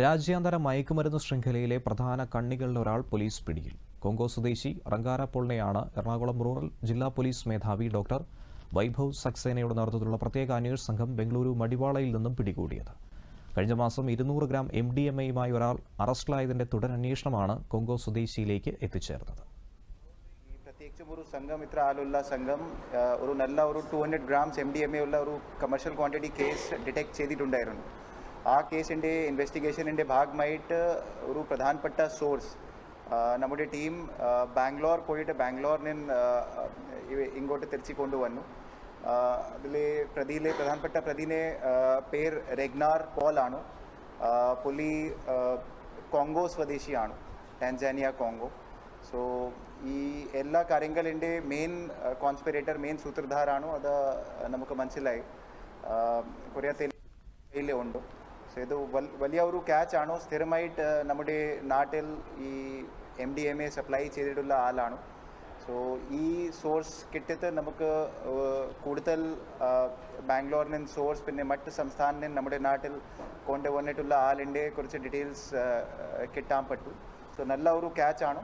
രാജ്യാന്തര മയക്കുമരുന്ന് ശൃംഖലയിലെ പ്രധാന കണ്ണികളിൽ ഒരാൾ പോലീസ് പിടിയിൽ. കൊങ്കോ സ്വദേശി റങ്കാരപ്പോളിനെയാണ് എറണാകുളം റൂറൽ ജില്ലാ പോലീസ് മേധാവി ഡോക്ടർ വൈഭവ് സക്സേനയുടെ നേതൃത്വത്തിലുള്ള പ്രത്യേക അന്വേഷണ സംഘം ബംഗളൂരു മടിവാളയിൽ നിന്നും പിടികൂടിയത്. കഴിഞ്ഞ മാസം ഇരുന്നൂറ് ഗ്രാം എം ഡി എം എയുമായി ഒരാൾ അറസ്റ്റിലായതിന്റെ തുടരന്വേഷണമാണ് കൊങ്കോ സ്വദേശിയിലേക്ക് എത്തിച്ചേർന്നത്. സംഘം ഇത്ര ആളുള്ള സംഘം ഒരു നല്ല ഒരു two hundred grams M D M A ഉള്ള ഒരു കമേഴ്ഷ്യൽ ക്വാണ്ടിറ്റി കേസ് ഡിറ്റക്ട് ചെയ്തിട്ടുണ്ടായിരുന്നു. ആ കേസിന്റെ ഇൻവെസ്റ്റിഗേഷനിന്റെ ഭാഗമായിട്ട് ഒരു പ്രധാനപ്പെട്ട സോഴ്സ് നമ്മുടെ ടീം ബാംഗ്ലൂർ പോയിട്ട് ബാംഗ്ലൂരിൽ ഇങ്ങോട്ട് തിരിച്ചു കൊണ്ടുവന്നു. അതിൽ പ്രതിയിലെ പ്രധാനപ്പെട്ട പ്രതിനെ പേർ രഗ്നാർ പോലാണ്. പുലി കോങ്കോ സ്വദേശിയാണ് ടാൻസാനിയ കോങ്കോ. സോ ഈ എല്ലാ കാര്യങ്ങളുടെ മെയിൻ കോൺസ്പിറേറ്റർ മെയിൻ സൂത്രധാരാണോ. അത് നമുക്ക് മനസ്സിലായി. കുറേ തെളിയിലേ ഉണ്ട്. സോ ഇത് വലിയ ഒരു ക്യാച്ച് ആണോ? സ്ഥിരമായിട്ട് നമ്മുടെ നാട്ടിൽ ഈ M D M A supply ചെയ്തിട്ടുള്ള ആളാണ്. സോ ഈ സോഴ്സ് കിട്ടിയത് നമുക്ക് കൂടുതൽ ബാംഗ്ലൂരിൽ നിന്ന് സോഴ്സ് പിന്നെ മറ്റ് സംസ്ഥാനത്തിൽ നിന്ന് നമ്മുടെ നാട്ടിൽ കൊണ്ടുവന്നിട്ടുള്ള ആളിന്റെ കുറച്ച് ഡീറ്റെയിൽസ് കിട്ടാൻ പറ്റും. സോ നല്ല ഒരു ക്യാച്ച് ആണ്.